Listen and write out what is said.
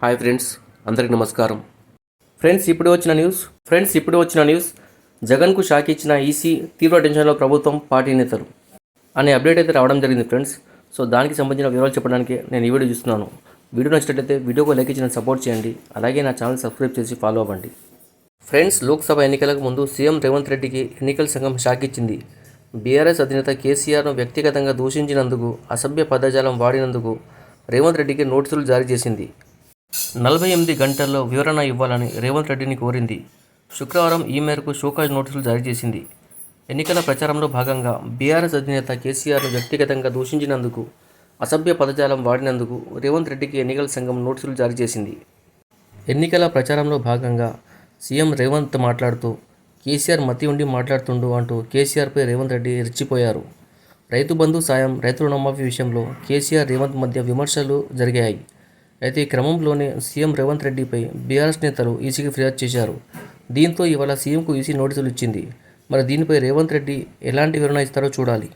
Hi friends అందరికి నమస్కారం. Friends ఇప్పుడు వచ్చిన న్యూస్ ఫ్రెండ్స్ ఇప్పుడు వచ్చిన న్యూస్ జగన్కు షాక్ ఇచ్చిన ఈసీ తీవ్ర టెన్షన్లో ప్రభుత్వం పార్టీ నేతలు అనే అప్డేట్ అయితే రావడం జరిగింది ఫ్రెండ్స్. సో దానికి సంబంధించిన వివరాలు చెప్పడానికి నేను ఈ వీడియో చూస్తున్నాను. వీడియో నచ్చినట్లయితే వీడియోకు లైక్ ఇచ్చిన సపోర్ట్ చేయండి. అలాగే నా ఛానల్ సబ్స్క్రైబ్ చేసి ఫాలో అవ్వండి. ఫ్రెండ్స్ లోక్సభ ఎన్నికలకు ముందు సీఎం రేవంత్ రెడ్డికి ఎన్నికల సంఘం షాక్ ఇచ్చింది. బీఆర్ఎస్ అధినేత కేసీఆర్ను వ్యక్తిగతంగా దూషించినందుకు అసభ్య పదజాలం వాడినందుకు రేవంత్ రెడ్డికి నోటీసులు జారీ చేసింది. నలభై ఎనిమిది గంటల్లో వివరణ ఇవ్వాలని రేవంత్ రెడ్డిని కోరింది. శుక్రవారం ఈ మేరకు షోకాజ్ నోటీసులు జారీ చేసింది. ఎన్నికల ప్రచారంలో భాగంగా బీఆర్ఎస్ అధినేత కేసీఆర్ను వ్యక్తిగతంగా దూషించినందుకు అసభ్య పదజాలం వాడినందుకు రేవంత్ రెడ్డికి ఎన్నికల సంఘం నోటీసులు జారీ చేసింది. ఎన్నికల ప్రచారంలో భాగంగా సీఎం రేవంత్ మాట్లాడుతూ కేసీఆర్ మతి ఉండి మాట్లాడుతుండు అంటూ కేసీఆర్పై రేవంత్ రెడ్డి రెచ్చిపోయారు. రైతు బంధు సాయం రైతు రుణమాఫీ విషయంలో కేసీఆర్ రేవంత్ మధ్య విమర్శలు జరిగాయి. అయితే ఈ క్రమంలోనే సీఎం రేవంత్ రెడ్డిపై బీఆర్ఎస్ నేతలు ఈసీకి ఫిర్యాదు చేశారు. దీంతో ఇవాళ సీఎంకు ఈసీ నోటీసులు ఇచ్చింది. మరి దీనిపై రేవంత్ రెడ్డి ఎలాంటి వివరణ ఇస్తారో చూడాలి.